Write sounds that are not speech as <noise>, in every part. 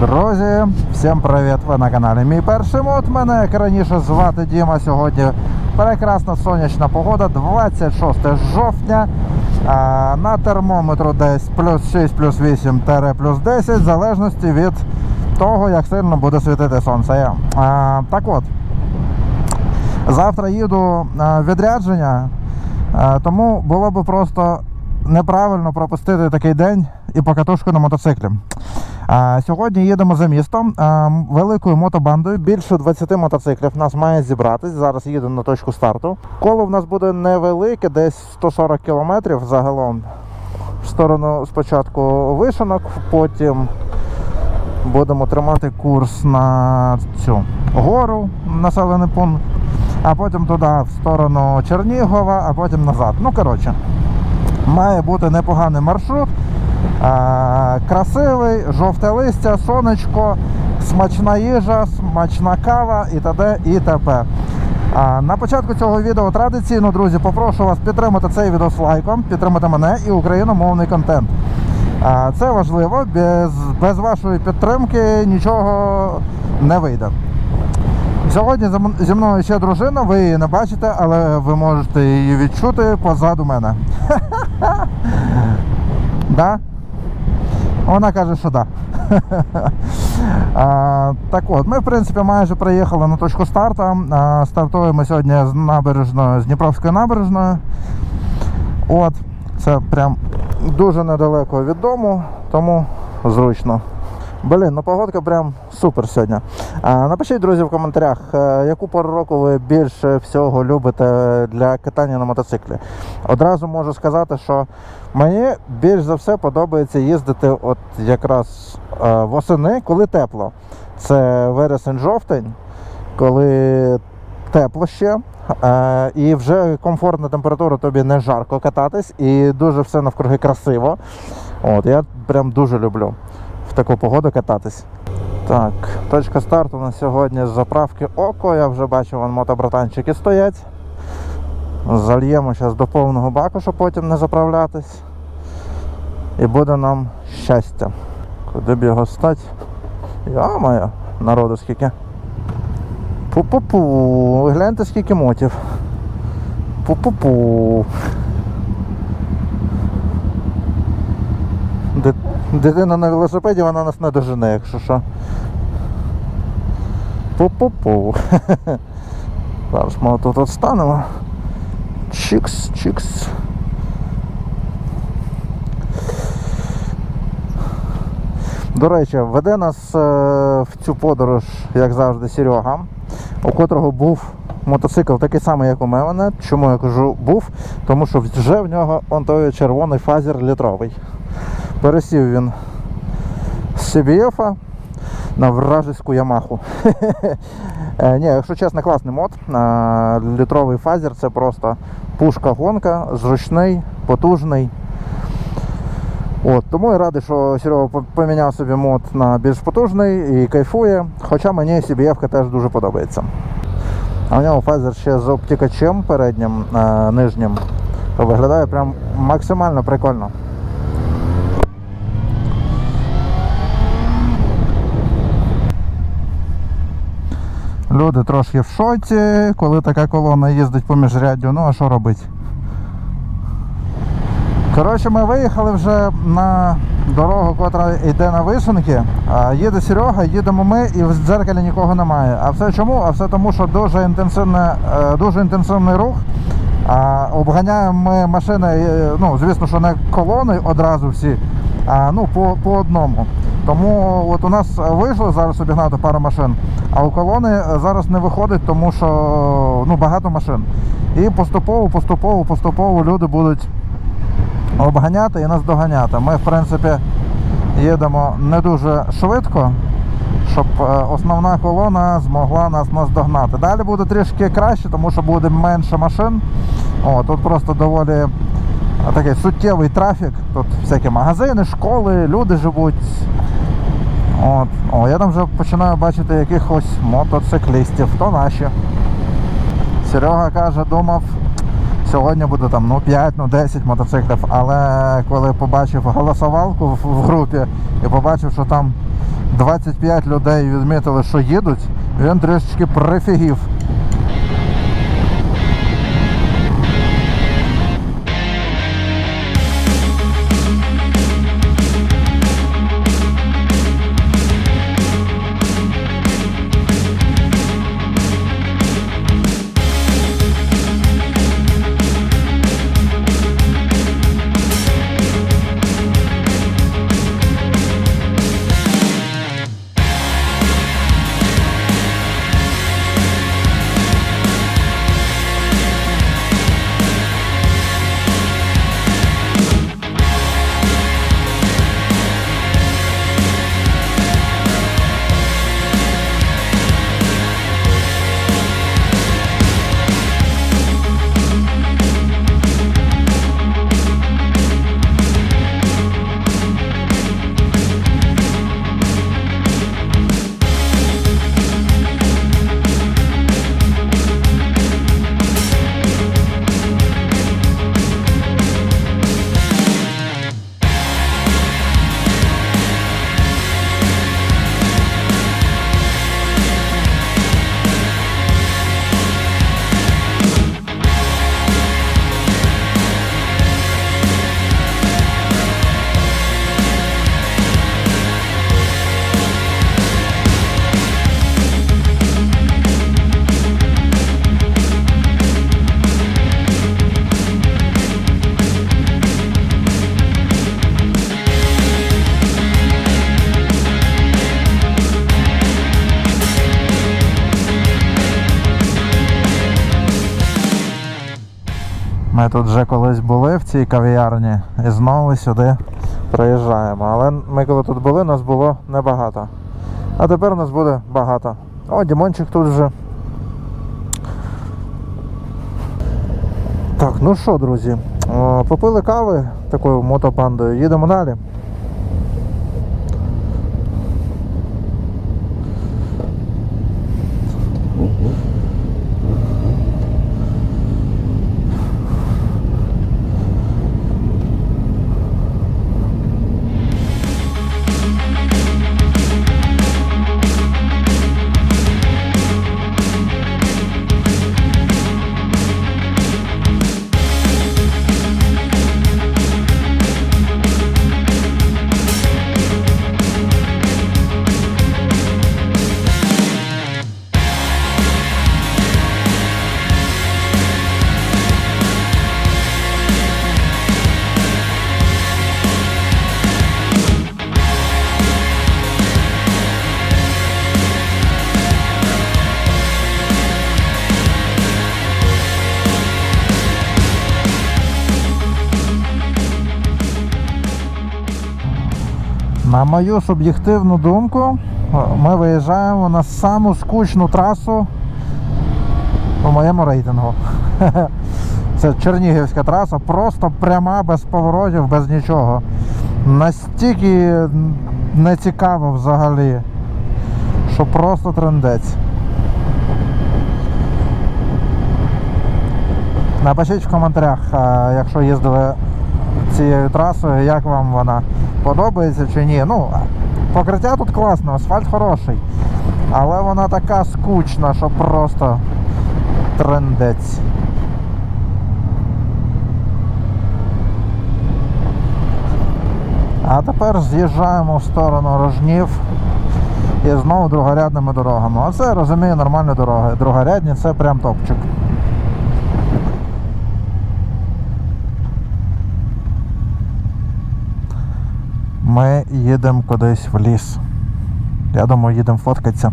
Друзі, всім привіт! Ви на каналі Мій перший мод. Мене як раніше звати Діма. Сьогодні прекрасна сонячна погода, 26 жовтня. На термометру десь плюс 6, плюс 8, тере плюс 10, в залежності від того, як сильно буде світити сонце. Так от, завтра їду в відрядження, тому було б просто неправильно пропустити такий день і покатушку на мотоциклі. Сьогодні їдемо за містом великою мотобандою. Більше 20 мотоциклів нас має зібратись. Зараз їдемо на точку старту. Коло в нас буде невелике, десь 140 кілометрів загалом. В сторону спочатку вишенок, потім будемо тримати курс на цю гору, населений пункт, а потім туди в сторону Чернігова, а потім назад. Ну, коротше, має бути непоганий маршрут. А, красивий, жовте листя, сонечко, смачна їжа, смачна кава і т.д. і т.п. А, на початку цього відео традиційно, друзі, попрошу вас підтримати цей відео з лайком, підтримати мене і україномовний контент. А, це важливо, без, без вашої підтримки нічого не вийде. Сьогодні зі мною ще дружина, ви її не бачите, але ви можете її відчути позаду мене. <laughs> Да? Вона каже, що да. <laughs> так от, ми, в принципі, майже приїхали на точку старту. Стартуємо сьогодні з набережної, з Дніпровської набережної. От, це прям дуже недалеко від дому, тому зручно. Блін, ну погодка прям супер сьогодні. Напишіть, друзі, в коментарях, е, яку пору року ви більше всього любите для катання на мотоциклі. Одразу можу сказати, що мені більш за все подобається їздити от якраз е, восени, коли тепло. Це вересень-жовтень, коли тепло ще. Е, і вже комфортна температура, тобі не жарко кататись, і дуже все навкруги красиво. От, я прям дуже люблю в таку погоду кататись. Так, точка старту на сьогодні з заправки Око. Я вже бачу, вон мотобратанчики стоять. Зальємо зараз до повного баку, щоб потім не заправлятись. І буде нам щастя. Куди б його стати? Я моя, народу скільки. Пу-пу-пу, гляньте скільки мотів. Пу-пу-пу. Ди- Дитина на велосипеді, вона нас не дожене, якщо що. Пу-пу-пу. <laughs> Зараз ми тут от станемо. Чікс, чікс. До речі, веде нас е, в цю подорож, як завжди, Серега, у котрого був мотоцикл такий самий, як у мене. Чому я кажу був? Тому що вже в нього он той червоний фазер літровий. Пересів він з CBF на вражеську Ямаху. <laughs> Е, Ні, якщо чесно, класний мод. Е, Літровий фазер це просто пушка-гонка, зручний, потужний. От, тому я радий, що Серега поміняв собі мод на більш потужний і кайфує. Хоча мені CBF теж дуже подобається. А в нього фазер ще з обтікачем переднім, е, нижнім. Виглядає прям максимально прикольно. Люди трошки в шоці, коли така колона їздить по міжряддю, ну а що робити? Коротше, ми виїхали вже на дорогу, котра йде на вишенки. Їде Серега, їдемо ми і в дзеркалі нікого немає. А все чому? А все тому, що дуже, інтенсивне, е, дуже інтенсивний рух. А, обганяємо ми машини, е, ну, звісно, що не колони одразу всі, а ну, по, по одному. Тому от у нас вийшло зараз обігнати пару машин, а у колони зараз не виходить, тому що ну, багато машин. І поступово, поступово, поступово люди будуть обганяти і нас доганяти. Ми, в принципі, їдемо не дуже швидко, щоб е, основна колона змогла нас наздогнати. Далі буде трішки краще, тому що буде менше машин. О, тут просто доволі е, такий суттєвий трафік. Тут всякі магазини, школи, люди живуть. От. О, я там вже починаю бачити якихось мотоциклістів, то наші. Серега каже, думав, сьогодні буде там ну 5, ну 10 мотоциклів. Але коли побачив голосовалку в групі і побачив, що там 25 людей відмітили, що їдуть, він трішечки прифігів. Ми тут вже колись були в цій кав'ярні і знову сюди приїжджаємо. Але ми коли тут були, нас було небагато. А тепер нас буде багато. О, Дімончик тут вже. Так, ну що, друзі, попили кави такою мотопандою, їдемо далі. На мою суб'єктивну думку, ми виїжджаємо на саму скучну трасу у моєму рейтингу. <laughs> Це Чернігівська траса, просто пряма, без поворотів, без нічого. Настільки не цікаво взагалі, що просто трендець. Напишіть в коментарях, якщо їздили цією трасою, як вам вона подобається чи ні. Ну, покриття тут класне, асфальт хороший. Але вона така скучна, що просто трендець. А тепер з'їжджаємо в сторону Рожнів і знову другорядними дорогами. Оце розумію нормальні дороги. Другорядні це прям топчик. Ми їдемо кудись в ліс. Я думаю, їдемо фоткатися.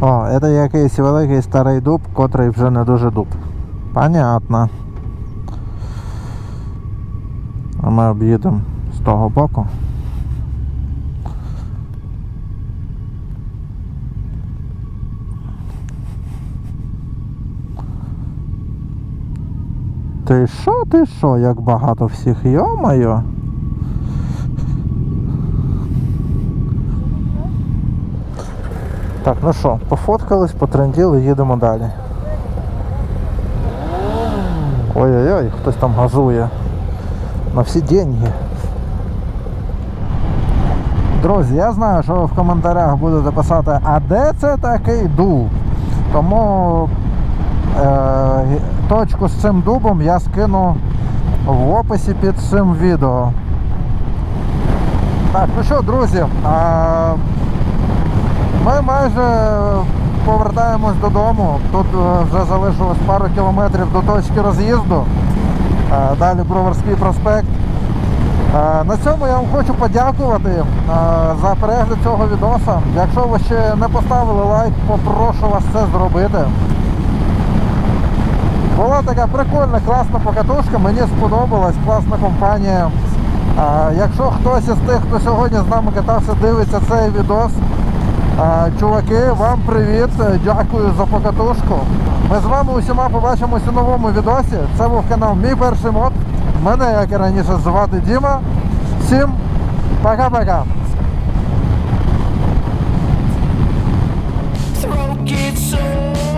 О, це якийсь великий старий дуб, котрий вже не дуже дуб. Понятно. А ми об'їдемо з того боку. Ти що, ти що, як багато всіх, йо-моє. Так, ну що, пофоткались, потренділи, їдемо далі. Ой-ой-ой, хтось там газує. На всі деньги. Друзі, я знаю, що ви в коментарях будете писати, а де це такий дуб? Тому е, точку з цим дубом я скину в описі під цим відео. Так, ну що, друзі, ми майже повертаємось додому. Тут е, вже залишилось пару кілометрів до точки роз'їзду. Е, Далі Броварський проспект. Е, На цьому я вам хочу подякувати за перегляд цього відоса. Якщо ви ще не поставили лайк, попрошу вас це зробити. Була така прикольна, класна покатушка, мені сподобалась, класна компанія. А, Якщо хтось із тих, хто сьогодні з нами катався, дивиться цей відос, а, чуваки, вам привіт, дякую за покатушку. Ми з вами усіма побачимося у новому відосі. Це був канал Мій перший мод. Мене, як і раніше, звати Діма. Всім пока-пока. Smoke so